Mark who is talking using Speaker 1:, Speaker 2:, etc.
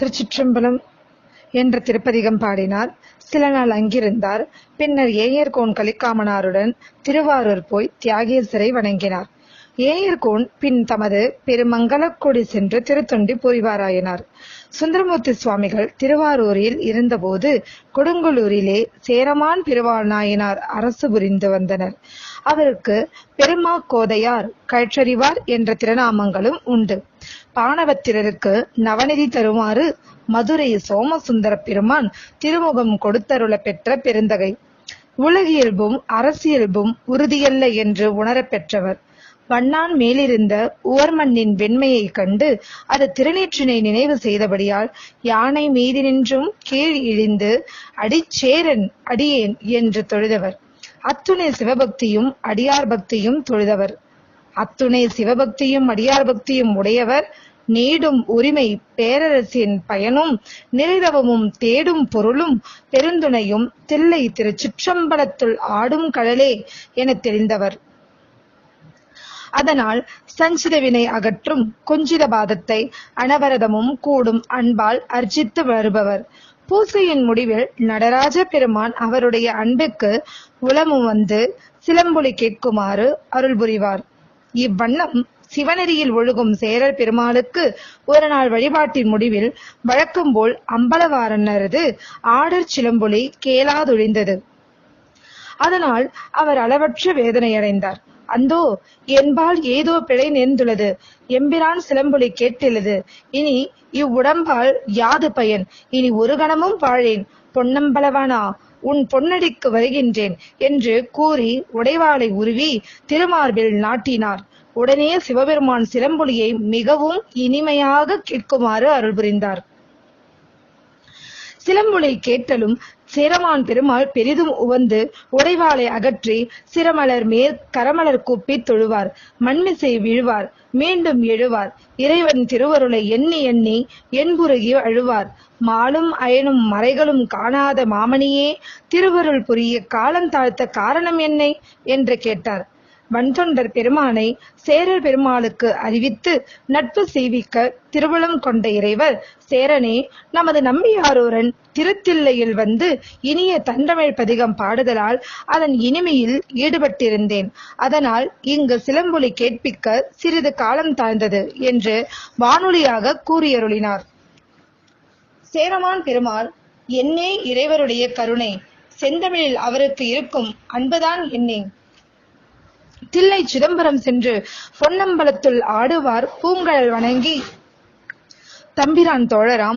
Speaker 1: திருச்சிற்றம்பலம் என்ற திருப்பதிகம் பாடினார். சில நாள் அங்கிருந்தார். பின்னர் ஏயர்கோன் கலிக்காமனாருடன் திருவாரூர் போய் தியாகேசரை வணங்கினார். ஏயர்கோன் பின் தமது பெருமங்கலக்குடி சென்று திருத்தொண்டி புரிவாராயினார். சுந்தரமூர்த்தி சுவாமிகள் திருவாரூரில் இருந்தபோது கொடுங்கலூரிலே சேரமான் பெருவாள் நாயனார் அரசு புரிந்து வந்தனர். அவருக்கு பெருமா கோதையார் கழற்றறிவார் என்ற திருநாமங்களும் உண்டு. பாணவத்திரருக்கு நவநிதி தருமாறு மதுரை சோமசுந்தர பெருமான் திருமுகம் கொடுத்தருள பெற்ற பெருந்தகை. உலகியல்பும் அரசியல்பும் உறுதியல்ல என்று உணரப்பெற்றவர் வண்ணான் மேலிருந்த உவர்மண்ணின் வெண்மையைக் கண்டு அது திருநீற்றினை நினைவு செய்தபடியால் யானை மீதி நின்றும் கீழ் இழிந்து அடிச்சேரன் அடியேன் என்று தொழுதவர். அத்துணை சிவபக்தியும் அடியார் பக்தியும் தொழுதவர். அத்துணை சிவபக்தியும் அடியார் பக்தியும் உடையவர் நீடும் உரிமை பேரரசின் பயனும் நிறைதவமும் தேடும் பொருளும் பெருந்துணையும் தில்லை திருச்சிற்றம்பலத்துள் ஆடும் கடலே என தெரிந்தவர். அதனால் சஞ்சிதவினை அகற்றும் குஞ்சித பாதத்தை அனவரதமும் கூடும் அன்பால் அர்ஜித்து வருபவர். பூசையின் முடிவில் நடராஜ பெருமான் அவருடைய அன்புக்கு உளமும் வந்து சிலம்பொலி கேட்குமாறு அருள் புரிவார் இவ்வண்ணம் சிவநெறியில் ஒழுகும் சேரர் பெருமாளுக்கு ஒரு நாள் வழிபாட்டின் முடிவில் வழக்கம் போல் அம்பலவாரனரது ஆடற் சிலம்பொலி கேளாதொழிந்தது. அதனால் அவர் அளவற்ற வேதனையடைந்தார். அந்தோ என்பால் ஏதோ பிழை நேர்ந்துள்ளது. எம்பிரான் சிலம்பொலி கேட்டுள்ளது இனி இவ்வுடம்பால் யாது பயன்? இனி ஒரு கணமும் வாழேன் பொன்னம்பலவானா? உன் பொன்னடிக்கு வருகின்றேன் என்று கூறி உடைவாளை உருவி திருமார்பில் நாட்டினார். உடனே சிவபெருமான் சிலம்பொலியை மிகவும் இனிமையாக கேட்குமாறு அருள் புரிந்தார். சிலம்பொலி கேட்டலும் சேரமான் பெருமாள் பெரிதும் உவந்து உடைவாளை அகற்றி சிரமலர் மேல் கரமலர் கூப்பி தொழுவார். மண்மிசை விழுவார். மீண்டும் எழுவார். இறைவன் திருவருளை எண்ணி எண்ணி என்புருகி அழுவார். மாலும் அயனும் மறைகளும் காணாத மாமணியே திருவருள் புரிய காலம் தாழ்த்த காரணம் என்னை? என்று கேட்டார். வன்தொண்டர் பெருமானை சேரர் பெருமாளுக்கு அறிவித்து நட்பு செய்விக்க திருவளம் கொண்ட இறைவர் சேரனே நமது நம்பியாரூரன் திருத்தில்லையில் வந்து இனிய தண்டமிழ் பதிகம் பாடுதலால் அதன் இனிமையில் ஈடுபட்டிருந்தேன். அதனால் இங்கு சிலம்பொலி கேட்பிக்க சிறிது காலம் தாழ்ந்தது என்று வானொலியாக கூறியருளினார். சேரமான் பெருமாள் என்னே இறைவருடைய கருணை. செந்தமிழில் அவருக்கு இருக்கும் அன்புதான் என்னே. தில்லை சிதம்பரம் சென்று பொன்னம்பலத்துள் ஆடுவார் பூங்கழல் வணங்கி தம்பிரான் தோழராம்.